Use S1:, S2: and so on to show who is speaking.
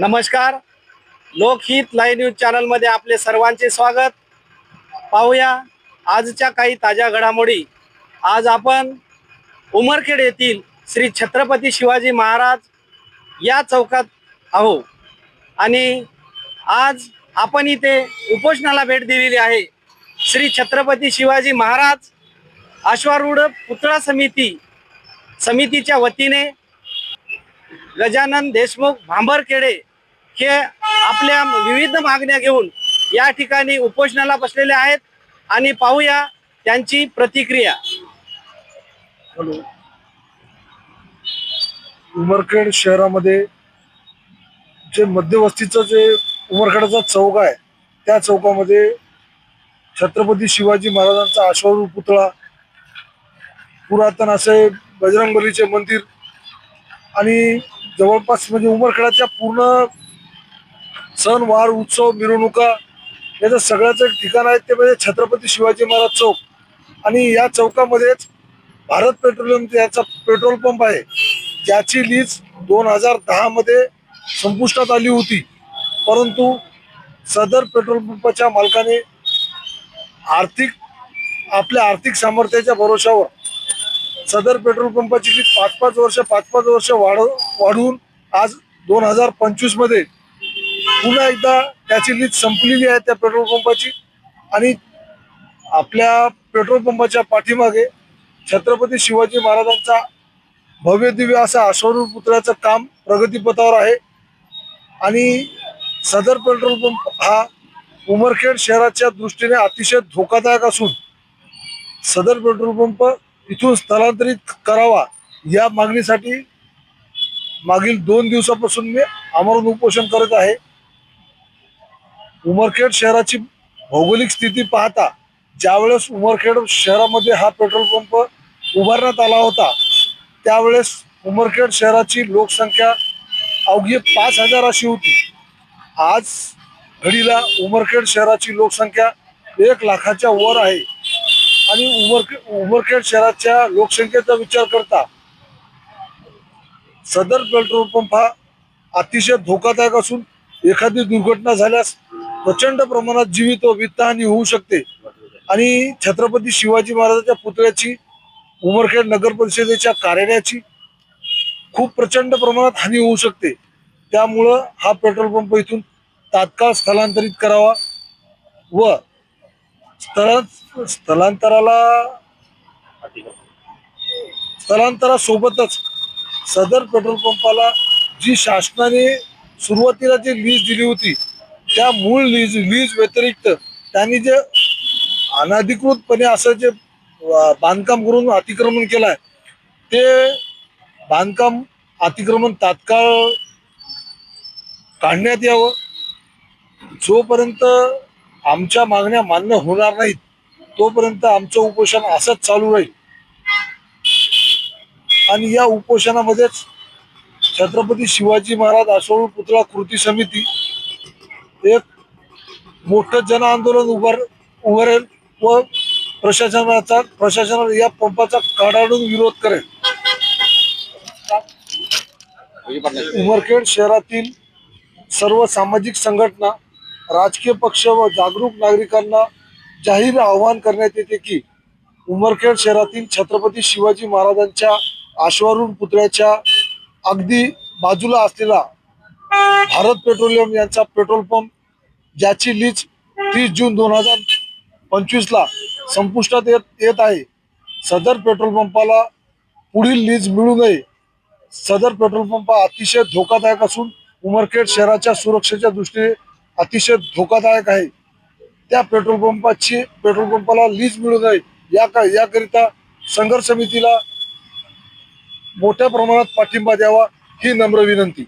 S1: नमस्कार. लोकहित live news चॅनलमध्ये आपले सर्वांचे स्वागत. पाहूया आजच्या काही ताज्या घडामोडी. आज आपण उमरखेड येथील श्री छत्रपती शिवाजी महाराज या चौकात आहो आणि आज आपण इथे उपोषणाला भेट दिलेली आहे. श्री छत्रपती शिवाजी महाराज अश्वारूढ पुतळा समिती समितीच्या वतीने गजानन देशमुख भांबरखेडे हे आपल्या विविध मागण्या घेऊन या ठिकाणी उपोषणाला बसलेले आहेत आणि पाहूया त्यांची प्रतिक्रिया.
S2: हॅलो. उमरखेड शहरामध्ये जे मध्यवस्तीचं जे उमरखेडाचा चौक आहे त्या चौकामध्ये छत्रपती शिवाजी महाराजांचा अश्वारूढ पुतळा पुरातन असे बजरंगबलीचे मंदिर आणि जवळपास म्हणजे उमरखेडाच्या पूर्ण सण वार उत्सव मिरवणुका याचं सगळ्याचं एक ठिकाण आहे ते म्हणजे छत्रपती शिवाजी महाराज चौक. आणि या चौकामध्येच भारत पेट्रोलियम याचा पेट्रोल पंप आहे ज्याची लीज दोन हजार दहामध्ये संपुष्टात आली होती. परंतु सदर पेट्रोल पंपाच्या मालकाने आर्थिक आपल्या आर्थिक सामर्थ्याच्या भरोशावर सदर पेट्रोल पंपाची लीज पाच पाच वर्ष पाच पाच वर्ष वाढ वाढवून आज दोन हजार पंचवीसमध्ये पुन्हा एकदा त्याची लीज संपलेली आहे त्या पेट्रोल पंपाची. आणि आपल्या पेट्रोल पंपाच्या पाठीमागे छत्रपती शिवाजी महाराजांचा भव्य दिव्य असा अश्वारूढ पुतळ्याचं काम प्रगतीपथावर आहे. आणि सदर पेट्रोल पंप हा उमरखेड शहराच्या दृष्टीने अतिशय धोकादायक असून सदर पेट्रोल पंप इथून स्थलांतरित करावा या मागणीसाठी मागील दोन दिवसापासून मी आमरण उपोषण करत आहे. उमरखेड शहराची भौगोलिक स्थिती पाहता ज्यावेळेस उमरखेड शहरामध्ये हा पेट्रोल पंप उभारण्यात आला होता त्यावेळेस उमरखेड शहराची लोकसंख्या अवघी पाच हजार अशी होती. आज घडीला उमरखेड शहराची लोकसंख्या एक लाखाच्या वर आहे. आणि उमरखे उमरखेड शहराच्या लोकसंख्येचा विचार करता सदर पेट्रोल पंप हा अतिशय धोकादायक असून एखादी दुर्घटना झाल्यास प्रचंड प्रमाणात जीवित व वित्तहानी होऊ शकते. आणि छत्रपती शिवाजी महाराजांच्या पुतळ्याची उमरखेड नगर परिषदेच्या कार्यालयाची खूप प्रचंड प्रमाणात हानी होऊ शकते. त्यामुळं हा पेट्रोल पंप इथून तात्काळ स्थलांतरित करावा व स्थला स्थलांतराला स्थलांतरासोबतच सदर पेट्रोल पंपाला जी शासनाने सुरुवातीला जी लीज दिली होती त्या मूळ लीज लीज व्यतिरिक्त त्यांनी जे अनधिकृतपणे असं जे बांधकाम करून अतिक्रमण केलंय ते बांधकाम अतिक्रमण तात्काळ काढण्यात यावं. जोपर्यंत आमच्या मागण्या मान्य होणार नाहीत तोपर्यंत आमचं उपोषण असंच चालू राहील. आणि या उपोषणामध्येच छत्रपती शिवाजी महाराज आसोळ पुतळा कृती समिती एक मोठं जन आंदोलन उभार उभारेल व प्रशासनाचा प्रशासनाला या पंपाचा काढाडून विरोध करेल. उमरखेड शहरातील सर्व सामाजिक संघटना राजकीय पक्ष व जागरूक नागरिकांना जाहीर आवाहन करण्यात येते की उमरखेड शहरातील छत्रपती शिवाजी महाराजांच्या आश्वारून पुतळ्याच्या अगदी बाजूला असलेला भारत पेट्रोलियम यांचा पेट्रोल पंप ज्याची लीज तीस जून दोन हजार पंचवीसला संपुष्टात येत येत आहे. सदर पेट्रोल पंपाला पुढील लीज मिळू नये. सदर पेट्रोल पंप अतिशय धोकादायक असून उमरखेड शहराच्या सुरक्षेच्या दृष्टीने अतिशय धोकादायक आहे. त्या पेट्रोल पंपाची पेट्रोल पंपाला लीज मिळू नये. या का याकरिता संघर्ष समितीला मोठ्या प्रमाणात पाठिंबा द्यावा ही नम्र विनंती.